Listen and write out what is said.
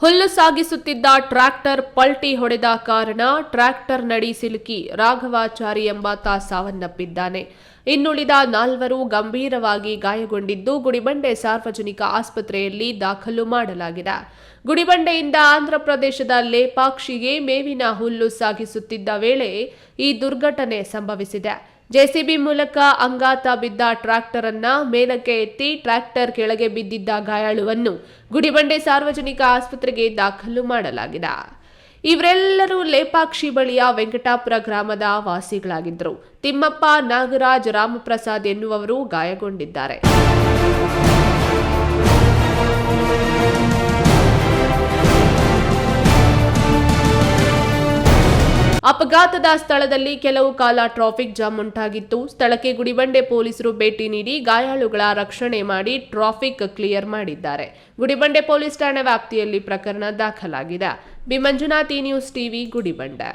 ಹುಲ್ಲು ಸಾಗಿಸುತ್ತಿದ್ದ ಟ್ರ್ಯಾಕ್ಟರ್ ಪಲ್ಟಿ ಹೊಡೆದ ಕಾರಣ ಟ್ರ್ಯಾಕ್ಟರ್ ನಡಿ ಸಿಲುಕಿ ರಾಘವಾಚಾರಿ ಎಂಬಾತ ಸಾವನ್ನಪ್ಪಿದ್ದಾನೆ. ಇನ್ನುಳಿದ ನಾಲ್ವರು ಗಂಭೀರವಾಗಿ ಗಾಯಗೊಂಡಿದ್ದು ಗುಡಿಬಂಡೆ ಸಾರ್ವಜನಿಕ ಆಸ್ಪತ್ರೆಯಲ್ಲಿ ದಾಖಲು ಮಾಡಲಾಗಿದೆ. ಗುಡಿಬಂಡೆಯಿಂದ ಆಂಧ್ರಪ್ರದೇಶದ ಲೇಪಾಕ್ಷಿಗೆ ಮೇವಿನ ಹುಲ್ಲು ಸಾಗಿಸುತ್ತಿದ್ದ ವೇಳೆ ಈ ದುರ್ಘಟನೆ ಸಂಭವಿಸಿದೆ. ಜೆಸಿಬಿ ಮೂಲಕ ಅಂಗಾತ ಬಿದ್ದ ಟ್ರ್ಯಾಕ್ಟರ್ ಅನ್ನ ಮೇಲಕ್ಕೆ ಎತ್ತಿ ಟ್ರ್ಯಾಕ್ಟರ್ ಕೆಳಗೆ ಬಿದ್ದಿದ್ದ ಗಾಯಾಳುವನ್ನು ಗುಡಿಬಂಡೆ ಸಾರ್ವಜನಿಕ ಆಸ್ಪತ್ರೆಗೆ ದಾಖಲು ಮಾಡಲಾಗಿದೆ. ಇವರೆಲ್ಲರೂ ಲೇಪಾಕ್ಷಿ ಬಳಿಯ ವೆಂಕಟಾಪುರ ಗ್ರಾಮದ ವಾಸಿಗಳಾಗಿದ್ದರು. ತಿಮ್ಮಪ್ಪ ನಾಗರಾಜ್ ರಾಮಪ್ರಸಾದ್ ಎನ್ನುವವರು ಗಾಯಗೊಂಡಿದ್ದಾರೆ. ಅಪಘಾತದ ಸ್ಥಳದಲ್ಲಿ ಕೆಲವು ಕಾಲ ಟ್ರಾಫಿಕ್ ಜಾಮ್ ಉಂಟಾಗಿತ್ತು. ಸ್ಥಳಕ್ಕೆ ಗುಡಿಬಂಡೆ ಪೊಲೀಸರು ಭೇಟಿ ನೀಡಿ ಗಾಯಾಳುಗಳ ರಕ್ಷಣೆ ಮಾಡಿ ಟ್ರಾಫಿಕ್ ಕ್ಲಿಯರ್ ಮಾಡಿದ್ದಾರೆ. ಗುಡಿಬಂಡೆ ಪೊಲೀಸ್ ಠಾಣೆ ವ್ಯಾಪ್ತಿಯಲ್ಲಿ ಪ್ರಕರಣ ದಾಖಲಾಗಿದೆ. B Manjunath news TV, Gudibande.